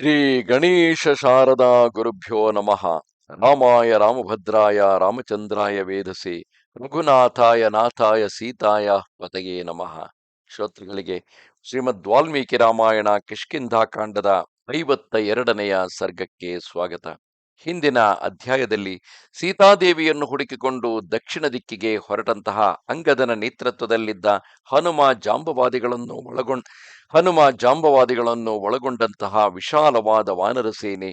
ಶ್ರೀ ಗಣೇಶ ಶಾರದಾ ಗುರುಭ್ಯೋ ನಮಃ. ರಾಮಾಯ ರಾಮಭದ್ರಾಯ ರಾಮಚಂದ್ರಾಯ ವೇದಸೆ. ರಘುನಾಥಾಯ ನಾಥಾಯ ಸೀತಾಯ ಪತಯೇ ನಮಃ. ಶ್ರೋತೃಗಳಿಗೆ ಶ್ರೀಮದ್ ವಾಲ್ಮೀಕಿ ರಾಮಾಯಣ ಕಿಷ್ಕಿಂಧಾಕಾಂಡದ ಐವತ್ತ ಎರಡನೆಯ ಸರ್ಗಕ್ಕೆ ಸ್ವಾಗತ. ಹಿಂದಿನ ಅಧ್ಯಾಯದಲ್ಲಿ ಸೀತಾದೇವಿಯನ್ನು ಹುಡುಕಿಕೊಂಡು ದಕ್ಷಿಣ ದಿಕ್ಕಿಗೆ ಹೊರಟಂತಹ ಅಂಗದನ ನೇತೃತ್ವದಲ್ಲಿದ್ದ ಹನುಮ ಜಾಂಬವಾದಿಗಳನ್ನು ಒಳಗೊಂಡ, ಹನುಮ ಜಾಂಬವಾದಿಗಳನ್ನು ಒಳಗೊಂಡಂತಹ ವಿಶಾಲವಾದ ವಾನರ ಸೇನೆ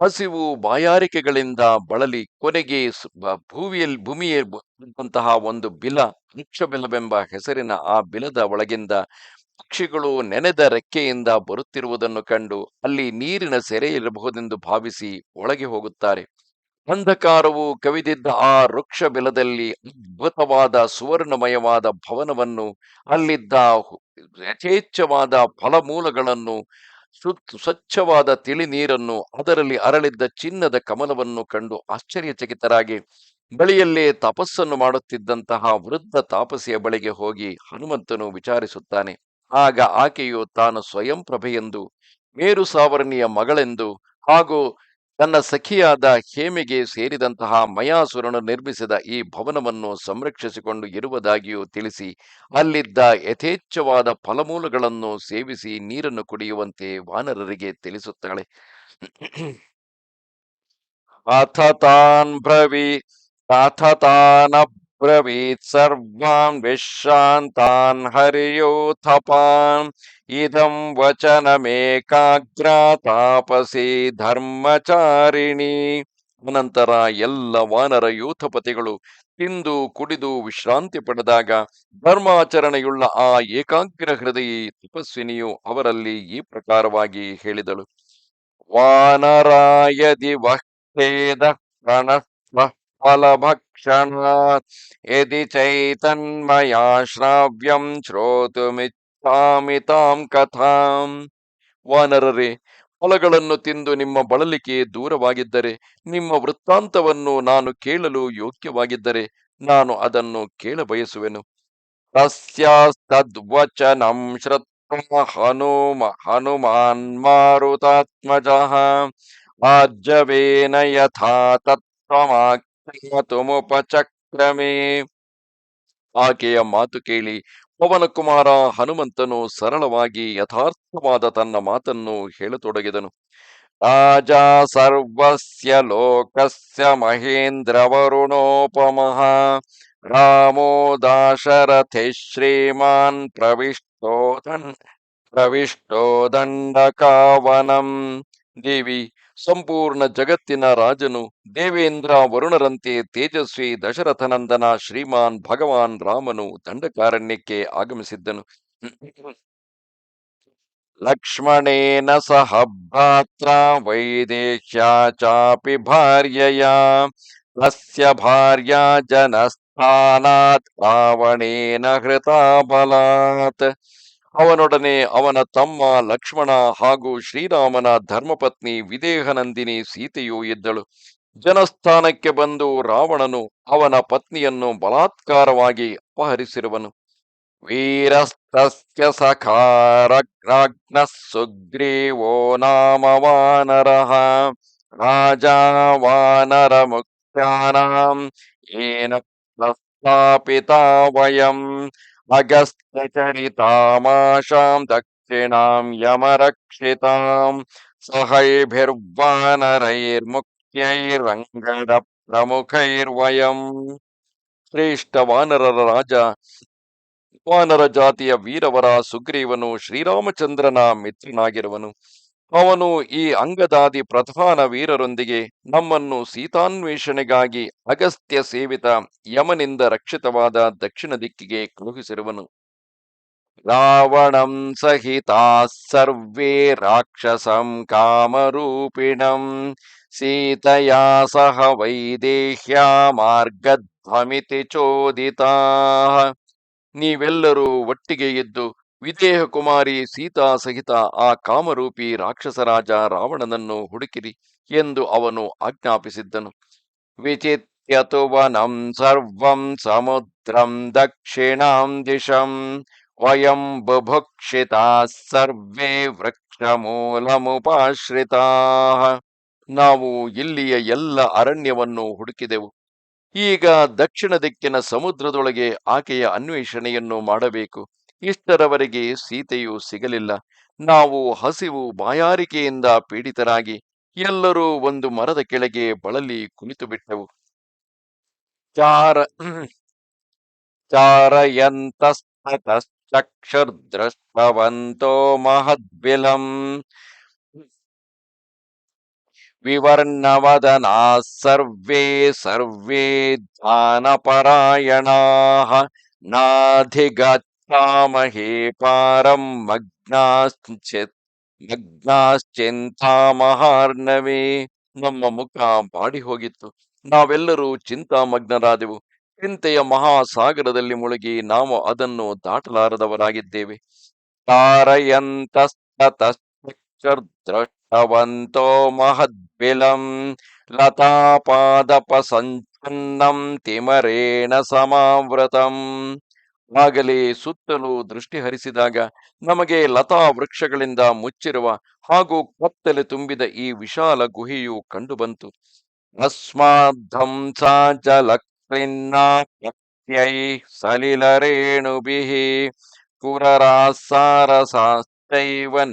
ಹಸಿವು ಬಾಯಾರಿಕೆಗಳಿಂದ ಬಳಲಿ ಕೊನೆಗೆ ಭೂವಿಯಲ್ಲಿ ಭೂಮಿಯ ಒಂದು ಬಿಲ, ವೃಕ್ಷಬಿಲವೆಂಬ ಹೆಸರಿನ ಆ ಬಿಲದ ಒಳಗಿಂದ ಪಕ್ಷಿಗಳು ನೆನೆದ ರೆಕ್ಕೆಯಿಂದ ಬರುತ್ತಿರುವುದನ್ನು ಕಂಡು ಅಲ್ಲಿ ನೀರಿನ ಸೆರೆ ಇರಬಹುದೆಂದು ಭಾವಿಸಿ ಒಳಗೆ ಹೋಗುತ್ತಾರೆ. ಅಂಧಕಾರವು ಕವಿದಿದ್ದ ಆ ವೃಕ್ಷ ಬೆಲದಲ್ಲಿ ಅದ್ಭುತವಾದ ಸುವರ್ಣಮಯವಾದ ಭವನವನ್ನು, ಅಲ್ಲಿದ್ದ ಯಥೇಚ್ಛವಾದ ಫಲಮೂಲಗಳನ್ನು ಶುದ್ಧ ಸ್ವಚ್ಛವಾದ ತಿಳಿ ನೀರನ್ನು ಅದರಲ್ಲಿ ಅರಳಿದ್ದ ಚಿನ್ನದ ಕಮಲವನ್ನು ಕಂಡು ಆಶ್ಚರ್ಯಚಕಿತರಾಗಿ ಬಳಿಯಲ್ಲೇ ತಪಸ್ಸನ್ನು ಮಾಡುತ್ತಿದ್ದಂತಹ ವೃದ್ಧ ತಾಪಸಿಯ ಬಳಿಗೆ ಹೋಗಿ ಹನುಮಂತನು ವಿಚಾರಿಸುತ್ತಾನೆ. ಆಗ ಆಕೆಯು ತಾನು ಸ್ವಯಂ ಪ್ರಭೆಯೆಂದು, ಮೇರು ಸಾವರ್ಣಿಯ ಮಗಳೆಂದು ಹಾಗೂ ತನ್ನ ಸಖಿಯಾದ ಹೇಮೆಗೆ ಸೇರಿದಂತಹ ಮಯಾಸುರನು ನಿರ್ಮಿಸಿದ ಈ ಭವನವನ್ನು ಸಂರಕ್ಷಿಸಿಕೊಂಡು ಇರುವುದಾಗಿಯೂ ತಿಳಿಸಿ, ಅಲ್ಲಿದ್ದ ಯಥೇಚ್ಛವಾದ ಫಲಮೂಲಗಳನ್ನು ಸೇವಿಸಿ ನೀರನ್ನು ಕುಡಿಯುವಂತೆ ವಾನರರಿಗೆ ತಿಳಿಸುತ್ತಾಳೆ. ಅಥ ತಾನ್ ಭ್ರವಿ ಅಥ ತಾನಬ್ರವೀತ್ ಸರ್ವಾನ್ ವಿಶ್ರಾಂತಾನ್ ಹರಿಯೋಥಪಾನ್ ಇದಂ ವಚನ ತಾಪಸಿ ಧರ್ಮಚಾರಿಣಿ ಅನಂತರ ಎಲ್ಲ ವಾನರ ಯೂಥಪತಿಗಳು ತಿಂದು ಕುಡಿದು ವಿಶ್ರಾಂತಿ ಪಡೆದಾಗ ಧರ್ಮಾಚರಣೆಯುಳ್ಳ ಆ ಏಕಾಗ್ರ ಹೃದಯಿ ತಪಸ್ವಿನಿಯು ಅವರಲ್ಲಿ ಈ ಪ್ರಕಾರವಾಗಿ ಹೇಳಿದಳು. ವಾನರಾಯದಿ ವಹೇದ ಪ್ರಣಸ್ವ ಫಲಭಕ್ಷಣಾತ್ ಯದಿ ಚೈತನ್ಮಯ ಶ್ರಾವ್ಯಂ ಶ್ರೋತುಮಿಚ್ಛಾಮಿ ತಾಂ ಕಥಾಂ ವಾನರರೇ ಫಲಗಳನ್ನು ತಿಂದು ನಿಮ್ಮ ಬಳಲಿಕೆ ದೂರವಾಗಿದ್ದರೆ, ನಿಮ್ಮ ವೃತ್ತಾಂತವನ್ನು ನಾನು ಕೇಳಲು ಯೋಗ್ಯವಾಗಿದ್ದರೆ, ನಾನು ಅದನ್ನು ಕೇಳಬಯಸುವೆನು. ತಸ್ಯಾಸ್ತದ್ವಚನಂ ಶ್ರುತ್ವಾ ಹನುಮ ಹನುಮಾನ್ ಮಾರುತಾತ್ಮಜಃ ಆಜ್ಜವೇನ ಯಥಾ ತತ್ವಮಾಜ್ಞಾತುಮುಪಚಕ್ರಮೇ ಆಕೆಯ ಮಾತು ಕೇಳಿ ಪವನಕುಮಾರ ಹನುಮಂತನು ಸರಳವಾಗಿ ಯಥಾರ್ಥವಾದ ತನ್ನ ಮಾತನ್ನು ಹೇಳತೊಡಗಿದನು. ರಾಜ ಸರ್ವಸ್ಯ ಲೋಕಸ್ಯ ಮಹೇಂದ್ರ ವರುಣೋಪಮಃ ರಾಮೋ ದಾಶರಥೆ ಶ್ರೀಮಾನ್ ಪ್ರವಿಷ್ಟೋ ಪ್ರವಿಷ್ಟೋ ದಂಡಕಾವನಂ. ದೇವಿ ಸಂಪೂರ್ಣ ಜಗತ್ತಿನ ರಾಜನು ದೇವೇಂದ್ರ ವರುಣರಂತೆ ತೇಜಸ್ವಿ ದಶರಥನಂದನ ಶ್ರೀಮಾನ್ ಭಗವಾನ್ ರಾಮನು ದಂಡಕಾರಣ್ಯಕ್ಕೆ ಆಗಮಿಸಿದ್ದನು. ಲಕ್ಷ್ಮಣೇನ ಸಹ ಭ್ರಾತ್ರ ವೈದೇಶ್ಯಾ ಚಾಪಿ ಭಾರ್ಯಯ ತಸ್ಯ ಭಾರ್ಯಾ ಜನಸ್ಥಾನಾತ್ ರಾವಣೇನ ಹೃತಾ ಬಲಾತ್ ಅವನೊಡನೆ ಅವನ ತಮ್ಮ ಲಕ್ಷ್ಮಣ ಹಾಗೂ ಶ್ರೀರಾಮನ ಧರ್ಮಪತ್ನಿ ವಿದೇಹನಂದಿನಿ ಸೀತೆಯೂ ಇದ್ದಳು. ಜನಸ್ಥಾನಕ್ಕೆ ಬಂದು ರಾವಣನು ಅವನ ಪತ್ನಿಯನ್ನು ಬಲಾತ್ಕಾರವಾಗಿ ಅಪಹರಿಸಿರುವನು. ವೀರಸ್ತಸ್ಯ ಸಖಾರಗ್ನ ಸುಗ್ರೀವೋ ನಾಮ ವಾನರಃ. ರಾಜಾ ವಾನರ ಮುಕ್ತಾನಾಂ ಏನ ಪ್ರಸ್ಥಾಪಿತ ವಯಂ. ಅಗಸ್ತ್ಯಚರಿತಾಮಾಶಾಂ ದಕ್ಷಿಣಾಂ ಯಮರಕ್ಷಿತಾಂ ಸಹೈಭಿರ್ವಾನರೈರ್ಮುಖ್ಯೈರಂಗದ ಪ್ರಮುಖೈರ್ವಯಂ ಶ್ರೇಷ್ಠ ವಾನರರ ರಾಜ ವಾನರ ಜಾತಿಯ ವೀರವರ ಸುಗ್ರೀವನು ಶ್ರೀರಾಮಚಂದ್ರನ ಮಿತ್ರನಾಗಿರುವನು ಅವನು ಈ ಅಂಗದಾದಿ ಪ್ರಧಾನ ವೀರರೊಂದಿಗೆ ನಮ್ಮನ್ನು ಸೀತಾನ್ವೇಷಣೆಗಾಗಿ ಅಗಸ್ತ್ಯ ಸೇವಿತ ಯಮನಿಂದ ರಕ್ಷಿತವಾದ ದಕ್ಷಿಣ ದಿಕ್ಕಿಗೆ ಕಳುಹಿಸಿರುವನು. ರಾವಣಂ ಸಹಿತಾ ಸರ್ವೇ ರಾಕ್ಷಸಂ ಕಾಮರೂಪಿಣಂ. ಸೀತಯಾ ಸಹ ವೈದೇಹ್ಯ ಮಾರ್ಗಧ್ವಮಿತಿ ಚೋದಿತಾ. ನೀವೆಲ್ಲರೂ ಒಟ್ಟಿಗೆ ಇದ್ದು ವಿದೇಹ ಕುಮಾರಿ ಸೀತಾ ಸಹಿತ ಆ ಕಾಮರೂಪಿ ರಾಕ್ಷಸರಾಜ ರಾವಣನನ್ನು ಹುಡುಕಿರಿ ಎಂದು ಅವನು ಆಜ್ಞಾಪಿಸಿದ್ದನು. ವಿಚಿತ್ಯತು ವನಂ ಸರ್ವಂ ಸಮುದ್ರಂ ದಕ್ಷಿಣಾಂ ದಿಶಂ ವಯಂ ಬುಭುಕ್ಷಿತಾ ಸರ್ವೇ ವೃಕ್ಷ ವೃಕ್ಷಮೂಲಮುಪಾಶ್ರಿತಾ. ನಾವು ಇಲ್ಲಿಯ ಎಲ್ಲ ಅರಣ್ಯವನ್ನು ಹುಡುಕಿದೆವು. ಈಗ ದಕ್ಷಿಣ ದಿಕ್ಕಿನ ಸಮುದ್ರದೊಳಗೆ ಆಕೆಯ ಅನ್ವೇಷಣೆಯನ್ನು ಮಾಡಬೇಕು. ಇಷ್ಟರವರೆಗೆ ಸೀತೆಯು ಸಿಗಲಿಲ್ಲ. ನಾವು ಹಸಿವು ಬಾಯಾರಿಕೆಯಿಂದ ಪೀಡಿತರಾಗಿ ಎಲ್ಲರೂ ಒಂದು ಮರದ ಕೆಳಗೆ ಬಳಲಿ ಕುಳಿತು ಬಿಟ್ಟೆವು ಚಾರ ಚಾರಯಂತಸ್ತತಶ್ಚಕ್ಷುರ್ದೃಷ್ಟವಂತೋ ಮಹದ್ವಿಲಂ. ವಿವರ್ಣವದನಾ ಸರ್ವೇ ಸರ್ವೇ ಧ್ಯಾನಪರಾಯಣಾಃ ನಾಧಿಗಚ್ಛಾಮಹೇ ಪಾರಂ ಮಗ್ನಾಶ್ಚ ಮಗ್ನಾಶ್ಚಿಂತಾಮಹಾರ್ಣವೇ ನಮ್ಮ ಮುಖ ಬಾಡಿ ಹೋಗಿತ್ತು. ನಾವೆಲ್ಲರೂ ಚಿಂತಾಮಗ್ನರಾದೆವು. ಚಿಂತೆಯ ಮಹಾಸಾಗರದಲ್ಲಿ ಮುಳುಗಿ ನಾವು ಅದನ್ನು ದಾಟಲಾರದವರಾಗಿದ್ದೇವೆ. ತಾರಯಂತಸ್ತತಶ್ಚರ್ದ್ರಷ್ಟವಂತೋ ಮಹದ್ಬಿಲಂ ಲತಾಪಾದಪ ಸಂಚನ್ನಂ ತಿಮರೇಣ ಸಮಾವೃತಂ ಆಗಲೇ ಸುತ್ತಲೂ ದೃಷ್ಟಿ ಹರಿಸಿದಾಗ ನಮಗೆ ಲತಾ ವೃಕ್ಷಗಳಿಂದ ಮುಚ್ಚಿರುವ ಹಾಗೂ ಕತ್ತಲೆ ತುಂಬಿದ ಈ ವಿಶಾಲ ಗುಹೆಯು ಕಂಡುಬಂತು. ಅಸ್ಮಾದ್ಧಂಸ ಜಲಕ್ಲಿನ್ನಾ ಪ್ರತ್ಯೈ ಸಲಿಲರೇಣುಭಿಃ ಪುರರಾಸಾರಸಾಶ್ಚೈವ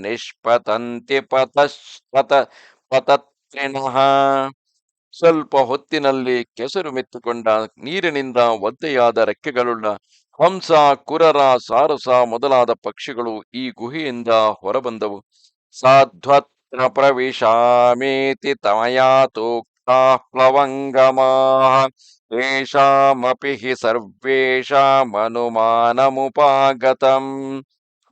ನಿಷ್ಪತಂತಿ ಪತಶ್ಪತ ಪತತ್ರಿಣಃ. ಸ್ವಲ್ಪ ಹೊತ್ತಿನಲ್ಲಿ ಕೆಸರು ಮೆತ್ತುಕೊಂಡ ನೀರಿನಿಂದ ಒದ್ದೆಯಾದ ರೆಕ್ಕೆಗಳುಳ್ಳ ಹಂಸ, ಕುರರ, ಸಾರಸ ಮೊದಲಾದ ಪಕ್ಷಿಗಳು ಈ ಗುಹೆಯಿಂದ ಹೊರಬಂದವು. ಸಾಧ್ವತ್ರ ಪ್ರವೇಶಾಮೇತಿ ತಮಯಾತೋಕ್ತಾ ಪ್ಲವಂಗಮಾಃ ಹಿ ಸರ್ವೇಷಾಮನುಮಾನಮುಪಾಗತಂ.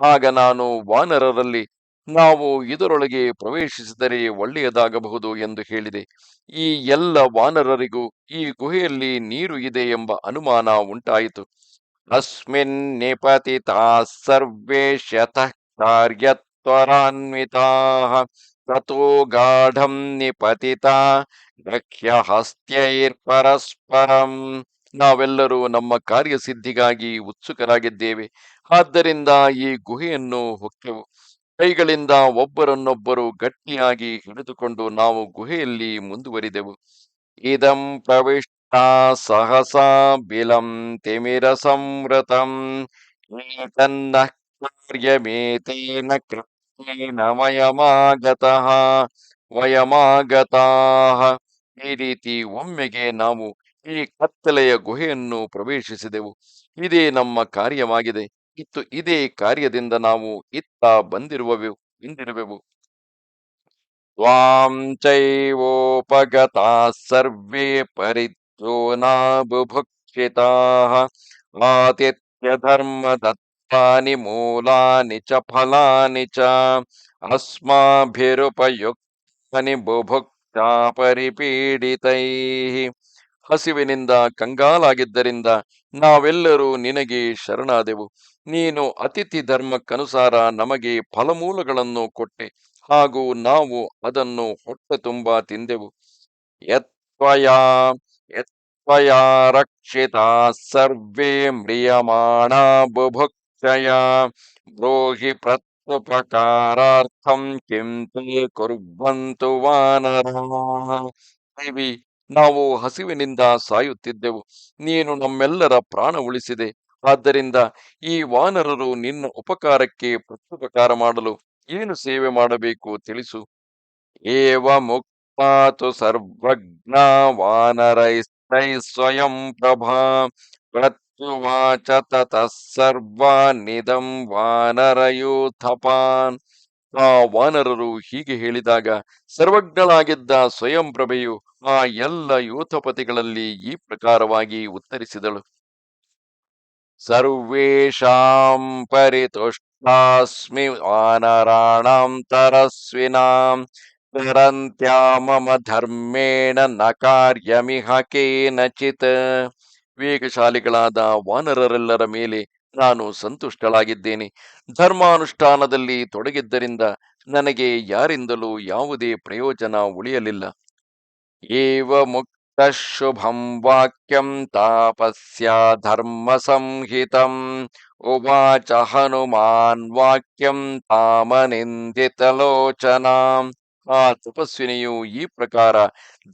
ಆಗ ನಾನು ವಾನರರಲ್ಲಿ, ನಾವು ಇದರೊಳಗೆ ಪ್ರವೇಶಿಸಿದರೆ ಒಳ್ಳೆಯದಾಗಬಹುದು ಎಂದು ಹೇಳಿದೆ. ಈ ಎಲ್ಲ ವಾನರರಿಗೂ ಈ ಗುಹೆಯಲ್ಲಿ ನೀರು ಇದೆ ಎಂಬ ಅನುಮಾನ ಉಂಟಾಯಿತು. ನಿಪತಿತಾ ಸರ್ವೇ ಶತಃ ಕಾರ್ಯತ್ವರಾನ್ವಿತಾ ತಥೋ ಗಾಢಂ ನಿಪತಿತಾ ಹಸ್ತ್ಯೈರ್ಪರಸ್ಪರಂ ನಾವೆಲ್ಲರೂ ನಮ್ಮ ಕಾರ್ಯಸಿದ್ಧಿಗಾಗಿ ಉತ್ಸುಕರಾಗಿದ್ದೇವೆ. ಆದ್ದರಿಂದ ಈ ಗುಹೆಯನ್ನು ಹೊಕ್ಕೆವು. ಕೈಗಳಿಂದ ಒಬ್ಬರನ್ನೊಬ್ಬರು ಗಟ್ಟಿಯಾಗಿ ಹಿಡಿದುಕೊಂಡು ನಾವು ಗುಹೆಯಲ್ಲಿ ಮುಂದುವರಿದೆವು. ಇದಂ ಪ್ರವಿಷ್ಟ ಬಿಲಂ ತಿಮಿರ ಸಂವೃತಂ ಏತನ್ನ ಕಾರ್ಯಮೇತೇನ ಕೃತ್ಯೇನ ವಯಮಾಗತಃ ವಯಮಾಗತಾಃ ಈ ರೀತಿ ಒಮ್ಮೆಗೆ ನಾವು ಈ ಕತ್ತಲೆಯ ಗುಹೆಯನ್ನು ಪ್ರವೇಶಿಸಿದೆವು. ಇದೇ ನಮ್ಮ ಕಾರ್ಯವಾಗಿದೆ. ಇತ್ತು ಇದೇ ಕಾರ್ಯದಿಂದ ನಾವು ಇತ್ತ ಬಂದಿರುವೆವು ತ್ವಾಂ ಚೈವೋಪಗತಾ ಸರ್ವೇ ಪರಿದ್ರೋನಾ ಬುಭುಕ್ಷಿತಾಃ ಆತಿಥ್ಯ ಧರ್ಮ ದತ್ತಾನಿ ಮೂಲಾನಿ ಚ ಫಲಾನಿ ಚ ಅಸ್ಮಾಭಿರುಪಯುಕ್ತನಿ ಬುಭುಕ್ಷಾ ಪರಿಪೀಡಿತೈ ಹಸಿವಿನಿಂದ ಕಂಗಾಲಾಗಿದ್ದರಿಂದ ನಾವೆಲ್ಲರೂ ನಿನಗೆ ಶರಣಾದೆವು. ನೀನು ಅತಿಥಿ ಧರ್ಮಕ್ಕನುಸಾರ ನಮಗೆ ಫಲಮೂಲಗಳನ್ನು ಕೊಟ್ಟೆ ಹಾಗೂ ನಾವು ಅದನ್ನು ಹೊಟ್ಟೆ ತುಂಬಾ ತಿಂದೆವು. ಯತ್ವಯಾ ಯತ್ವಯಾ ರಕ್ಷಿತಾ ಸರ್ವೇ ಬುಭುಕ್ಷಯ ಬ್ರೋಹಿ ಪ್ರತ್ಯುಪಕಾರಾರ್ಥಂ ಕಿಂ ತೇ ಕುರ್ವಂತು ವಾನರಾಃ ದೇವಿ ನಾವು ಹಸಿವಿನಿಂದ ಸಾಯುತ್ತಿದ್ದೆವು. ನೀನು ನಮ್ಮೆಲ್ಲರ ಪ್ರಾಣ ಉಳಿಸಿದೆ. ಆದ್ದರಿಂದ ಈ ವಾನರರು ನಿನ್ನ ಉಪಕಾರಕ್ಕೆ ಪ್ರತ್ಯುಪಕಾರ ಮಾಡಲು ಏನು ಸೇವೆ ಮಾಡಬೇಕು ತಿಳಿಸು. ಏವ ಮುಕ್ತಾತು ಸರ್ವಜ್ಞ ವಾನರೈಸ್ತೈ ಸ್ವಯಂ ಪ್ರಭಾ ಪ್ರತ್ಯುವಾಚ ತತಃ ಸರ್ವಾನಿದಂ ವಾನರಯೂಥಪಾನ್ ಆ ವಾನರರು ಹೀಗೆ ಹೇಳಿದಾಗ ಸರ್ವಜ್ಞಳಾಗಿದ್ದ ಸ್ವಯಂ ಪ್ರಭೆಯು ಆ ಎಲ್ಲ ಯೂಥಪತಿಗಳಲ್ಲಿ ಈ ಪ್ರಕಾರವಾಗಿ ಉತ್ತರಿಸಿದಳು. ಸರ್ವೇಷಾಂ ಪರಿತುಷ್ಟಾಸ್ಮಿ ವಾನರಾಣಾಂ ತರಸ್ವಿನಾಂ ತರಂತ್ಯಾ ಮಮ ಧರ್ಮೇಣ ನ ಕಾರ್ಯಮಿಹ ಕೇನಚಿತ್ ವೇಗಶಾಲಿಗಳಾದ ವಾನರರೆಲ್ಲರ ಮೇಲೆ ನಾನು ಸಂತುಷ್ಟಳಾಗಿದ್ದೇನೆ. ಧರ್ಮಾನುಷ್ಠಾನದಲ್ಲಿ ತೊಡಗಿದ್ದರಿಂದ ನನಗೆ ಯಾರಿಂದಲೂ ಯಾವುದೇ ಪ್ರಯೋಜನ ಉಳಿಯಲಿಲ್ಲ. ಏವ ಮುಕ್ತ ಶುಭಂ ವಾಕ್ಯಂ ತಾಪಸ್ಯ ಧರ್ಮ ಸಂಹಿತಂ ಉವಾಚ ಹನುಮಾನ್ ವಾಕ್ಯಂ ತಾಮನಿಂದಿತಲೋಚನಾಂ ಆ ತಪಸ್ವಿನಿಯು ಈ ಪ್ರಕಾರ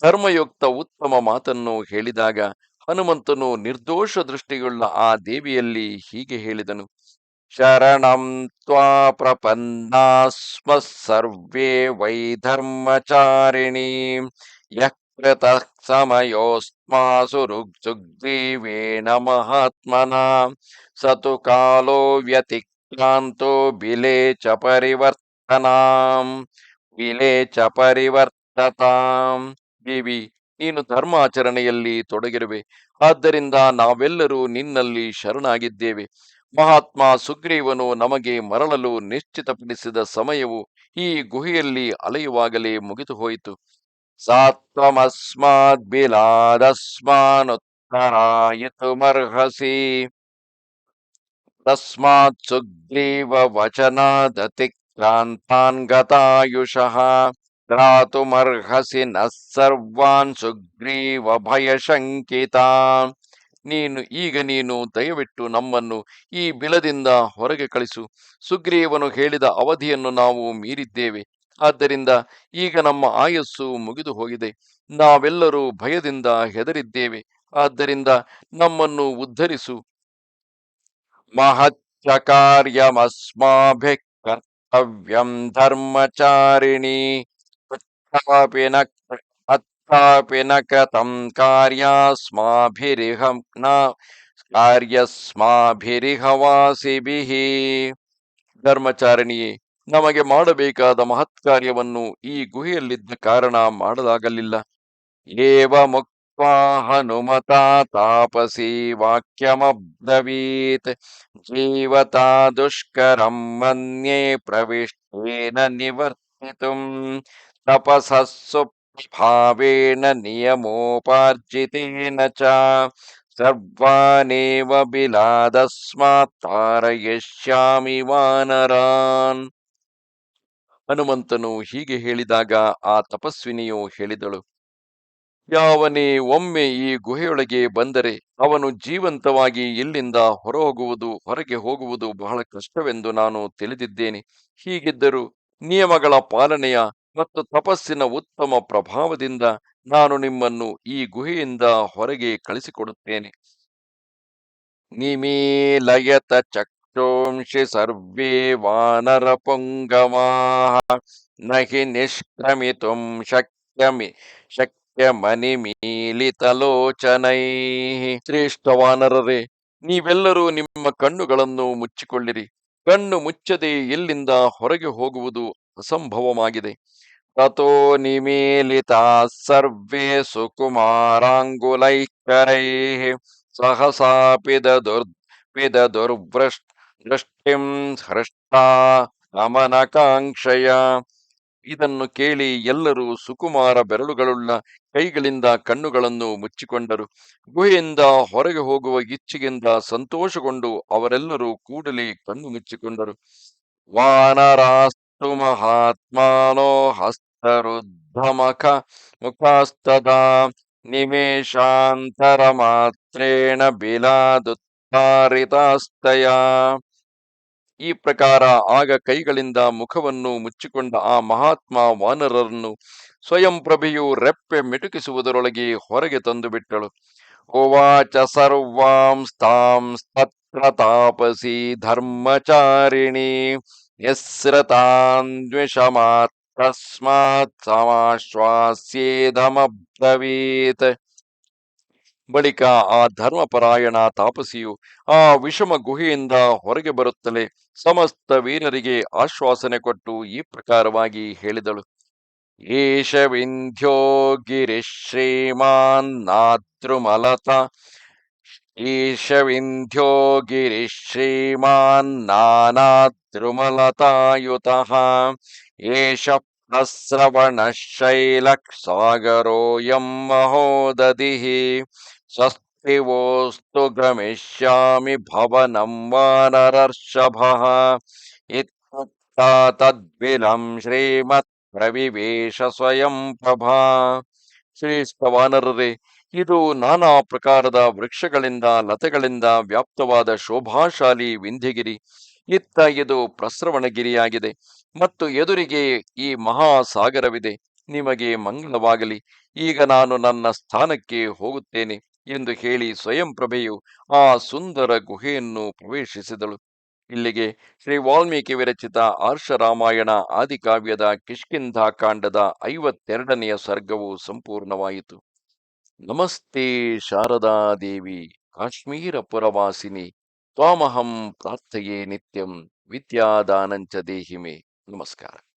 ಧರ್ಮಯುಕ್ತ ಉತ್ತಮ ಮಾತನ್ನು ಹೇಳಿದಾಗ ಹನುಮಂತನು ನಿರ್ದೋಷ ದೃಷ್ಟಿಯುಳ್ಳ ಆ ದೇವಿಯಲ್ಲಿ ಹೀಗೆ ಹೇಳಿದನು. ಶರಣಂ ತ್ವಾ ಪ್ರಪನ್ನಾಸ್ಮ ಸರ್ವೇ ವೈಧರ್ಮಚಾರಿಣಿ ಯಃ ಕೃತಃ ಸಮಯೋಸ್ಮಾಸು ಮಹಾತ್ಮನ ಸತು ಕಾಲೋ ವ್ಯತಿಕ್ರಾಂತೋ ಬಿಲೆ ಚ ಪರಿವರ್ತನಾಂ ವಿಲೆ ಚ ಪರಿವರ್ತತಾಂ. ದೇವಿ, ನೀನು ಧರ್ಮಾಚರಣೆಯಲ್ಲಿ ತೊಡಗಿರುವೆ. ಆದ್ದರಿಂದ ನಾವೆಲ್ಲರೂ ನಿನ್ನಲ್ಲಿ ಶರಣಾಗಿದ್ದೇವೆ. ಮಹಾತ್ಮ ಸುಗ್ರೀವನು ನಮಗೆ ಮರಳಲು ನಿಶ್ಚಿತಪಡಿಸಿದ ಸಮಯವು ಈ ಗುಹೆಯಲ್ಲಿ ಅಲೆಯುವಾಗಲೇ ಮುಗಿದು ಹೋಯಿತು ಸಾತ್ವಮಸ್ಮಾದ್ಬಿಲಾದಸ್ಮಾನುತ್ತರಾಯಿತುಮರ್ಹಸಿ ತಸ್ಮಾತ್ ಸುಗ್ರೀವ ವಚನಾದತಿಕ್ರಾಂತಾನ್ ಗತಾಯುಷಃ ತ್ರಾತುಮರ್ಹಸಿ ನ ಸರ್ವಾನ್ ಸುಗ್ರೀವ ಭಯಶಂಕಿತ ನೀನು, ಈಗ ನೀನು ದಯವಿಟ್ಟು ನಮ್ಮನ್ನು ಈ ಬಿಲದಿಂದ ಹೊರಗೆ ಕಳಿಸು. ಸುಗ್ರೀವನು ಹೇಳಿದ ಅವಧಿಯನ್ನು ನಾವು ಮೀರಿದ್ದೇವೆ. ಆದ್ದರಿಂದ ಈಗ ನಮ್ಮ ಆಯಸ್ಸು ಮುಗಿದು ಹೋಗಿದೆ. ನಾವೆಲ್ಲರೂ ಭಯದಿಂದ ಹೆದರಿದ್ದೇವೆ. ಆದ್ದರಿಂದ ನಮ್ಮನ್ನು ಉದ್ಧರಿಸು. ಮಹಚ್ಚ ಕರ್ತವ್ಯಂ ಧರ್ಮಚಾರಿಣಿ ತಥಾಪಿ ನ ಅತ್ತಾಪಿ ನ ಕಥಂ ಕಾರ್ಯಸ್ಮಾಭಿರಿಹ ನ ಧರ್ಮಚಾರಿಣಿಯೇ ನಮಗೆ ಮಾಡಬೇಕಾದ ಮಹತ್ಕಾರ್ಯವನ್ನು ಈ ಗುಹೆಯಲ್ಲಿದ್ದ ಕಾರಣ ಮಾಡಲಾಗಲಿಲ್ಲ. ಏವ ಹನುಮತಾ ತಾಪಸಿ ವಾಕ್ಯಮಬ್ಧವೀತ್ ಜೀವತಾ ದುಷ್ಕರಂ ಮನ್ಯೇ ಪ್ರವಿಷ್ಟೇನ ನಿವರ್ತಿತುಂ ತಪಸಸ್ಸು ಭಾವೇನ ನಿಯಮೋಪಾರ್ಜಿತೇನ ಚ ಸರ್ವಾನೇವ ವಾನರಾನ್ ಹನುಮಂತನು ಹೀಗೆ ಹೇಳಿದಾಗ ಆ ತಪಸ್ವಿನಿಯು ಹೇಳಿದಳು ಯಾವನೇ ಒಮ್ಮೆ ಈ ಗುಹೆಯೊಳಗೆ ಬಂದರೆ ಅವನು ಜೀವಂತವಾಗಿ ಇಲ್ಲಿಂದ ಹೊರಹೋಗುವುದು, ಹೊರಗೆ ಹೋಗುವುದು ಬಹಳ ಕಷ್ಟವೆಂದು ನಾನು ತಿಳಿದಿದ್ದೇನೆ. ಹೀಗಿದ್ದರೂ ನಿಯಮಗಳ ಪಾಲನೆಯ ಮತ್ತು ತಪಸ್ಸಿನ ಉತ್ತಮ ಪ್ರಭಾವದಿಂದ ನಾನು ನಿಮ್ಮನ್ನು ಈ ಗುಹೆಯಿಂದ ಹೊರಗೆ ಕಳಿಸಿಕೊಡುತ್ತೇನೆ. ನಿಮೀಲಯತ ಚಕ್ಷೋಂಷಿ ಸರ್ವೇ ವಾನರ ಪುಂಗವಾಹ ನಹಿ ನಿಷ್ಕ್ರಮಿತುಂ ಶಕ್ಯಮಿ ಶಕ್ಯಮನಿಮೀಲಿತಲೋಚನೈ ಶ್ರೇಷ್ಠ ವಾನರರೇ ನೀವೆಲ್ಲರೂ ನಿಮ್ಮ ಕಣ್ಣುಗಳನ್ನು ಮುಚ್ಚಿಕೊಳ್ಳಿರಿ. ಕಣ್ಣು ಮುಚ್ಚದೆ ಎಲ್ಲಿಂದ ಹೊರಗೆ ಹೋಗುವುದು ಅಸಂಭವವಾಗಿದೆ. ತಥೋ ನಿಮೀಲಿತ ಸರ್ವೇ ಸುಕುಮಾರಾಂಗುಲೈಕರೈ. ಸಹಸಾ ಪಿದದುರ್ ಪಿದದುರ್ವೃಷ್ ದೃಷ್ಟಿಂ ಹೃಷ್ಟಾ ಗಮನಕಾಂಕ್ಷಯ ಇದನ್ನು ಕೇಳಿ ಎಲ್ಲರೂ ಸುಕುಮಾರ ಬೆರಳುಗಳುಳ್ಳ ಕೈಗಳಿಂದ ಕಣ್ಣುಗಳನ್ನು ಮುಚ್ಚಿಕೊಂಡರು. ಗುಹೆಯಿಂದ ಹೊರಗೆ ಹೋಗುವ ಇಚ್ಛೆಯಿಂದ ಸಂತೋಷಗೊಂಡು ಅವರೆಲ್ಲರೂ ಕೂಡಲೇ ಕಣ್ಣು ಮುಚ್ಚಿಕೊಂಡರು. ವಾನರಾಸ್ತು ಮಹಾತ್ಮಾನೋ ಹಸ್ತರುದ್ಧಮಖ ಮುಖಾಸ್ತದಾ ನಿಮೇಶಾಂತರ ಮಾತ್ರೇಣ ಬಿಲಾದುತ್ತಾರಿತಾಸ್ತಯ. ಈ ಪ್ರಕಾರ ಆಗ ಕೈಗಳಿಂದ ಮುಖವನ್ನು ಮುಚ್ಚಿಕೊಂಡ ಆ ಮಹಾತ್ಮ ವಾನರರನ್ನು ಸ್ವಯಂ ಪ್ರಭೆಯು ರೆಪ್ಪೆ ಮಿಟುಕಿಸುವುದರೊಳಗೆ ಹೊರಗೆ ತಂದು ಬಿಟ್ಟಳು ಉವಾಚ ಸರ್ವಾಂಸ್ತಾಂ ತತ್ರ ತಾಪಸಿ ಧರ್ಮಚಾರಿಣಿ ಯಸ್ರತಾನ್ವಿಷಮಾತ್ ತಸ್ಮಾತ್ ಬಳಿಕ ಆ ಧರ್ಮಪರಾಯಣ ತಾಪಸಿಯು ಆ ವಿಷಮ ಗುಹೆಯಿಂದ ಹೊರಗೆ ಬರುತ್ತಲೇ ಸಮಸ್ತ ವೀರರಿಗೆ ಆಶ್ವಾಸನೆ ಕೊಟ್ಟು ಈ ಪ್ರಕಾರವಾಗಿ ಹೇಳಿದಳು. ಏಷ ವಿಂಧ್ಯೋ ಗಿರಿಶ್ರೀಮಾನ್ನಾತೃಮಲತ ಈಶ ವಿಂಧ್ಯ ಗಿರಿಶ್ರೀಮಾನ್ ನಾನಾದ್ರುಮಲತಾಯುತಃ ಏಷ ಪ್ರಸ್ರವಣಶೈಲಕ್ಸಾಗರೋಯಂ ಮಹೋದಧಿಃ. ಸ್ವಸ್ತಿ ವೋಸ್ತು ಗಮಿಷ್ಯಾಮಿ ಭವನಂ ವಾನರರ್ಷಭಃ ಇತ್ತಾ ತದ್ವಿಲಂ ಶ್ರೀಮತ್ ಸ್ವಯಂ ಪ್ರಭಾ ಶ್ರೇಷ್ಠ ವಾನರರೇ ಇದು ನಾನಾ ಪ್ರಕಾರದ ವೃಕ್ಷಗಳಿಂದ, ಲತೆಗಳಿಂದ ವ್ಯಾಪ್ತವಾದ ಶೋಭಾಶಾಲಿ ವಿಂಧ್ಯಗಿರಿ. ಇತ್ತ ಇದು ಪ್ರಸ್ರವಣಗಿರಿಯಾಗಿದೆ. ಮತ್ತು ಎದುರಿಗೆ ಈ ಮಹಾಸಾಗರವಿದೆ. ನಿಮಗೆ ಮಂಗಳವಾಗಲಿ. ಈಗ ನಾನು ನನ್ನ ಸ್ಥಾನಕ್ಕೆ ಹೋಗುತ್ತೇನೆ. ಎಂದು ಹೇಳಿ ಸ್ವಯಂ ಪ್ರಭೆಯು ಆ ಸುಂದರ ಗುಹೆಯನ್ನು ಪ್ರವೇಶಿಸಿದಳು. ಇಲ್ಲಿಗೆ ಶ್ರೀ ವಾಲ್ಮೀಕಿ ವಿರಚಿತ ಆರ್ಷ ರಾಮಾಯಣ ಆದಿಕಾವ್ಯದ ಕಿಷ್ಕಿಂಧಾಕಾಂಡದ ಐವತ್ತೆರಡನೆಯ ಸರ್ಗವು ಸಂಪೂರ್ಣವಾಯಿತು. ನಮಸ್ತೆ ಶಾರದಾ ದೇವಿ, ಕಾಶ್ಮೀರ ಪುರವಾಸಿನಿ, ತ್ವಾಮಹಂ ಪ್ರಾರ್ಥಯೇ ನಿತ್ಯಂ ವಿದ್ಯಾದಾನಂಚ ದೇಹಿಮೆ. ನಮಸ್ಕಾರ.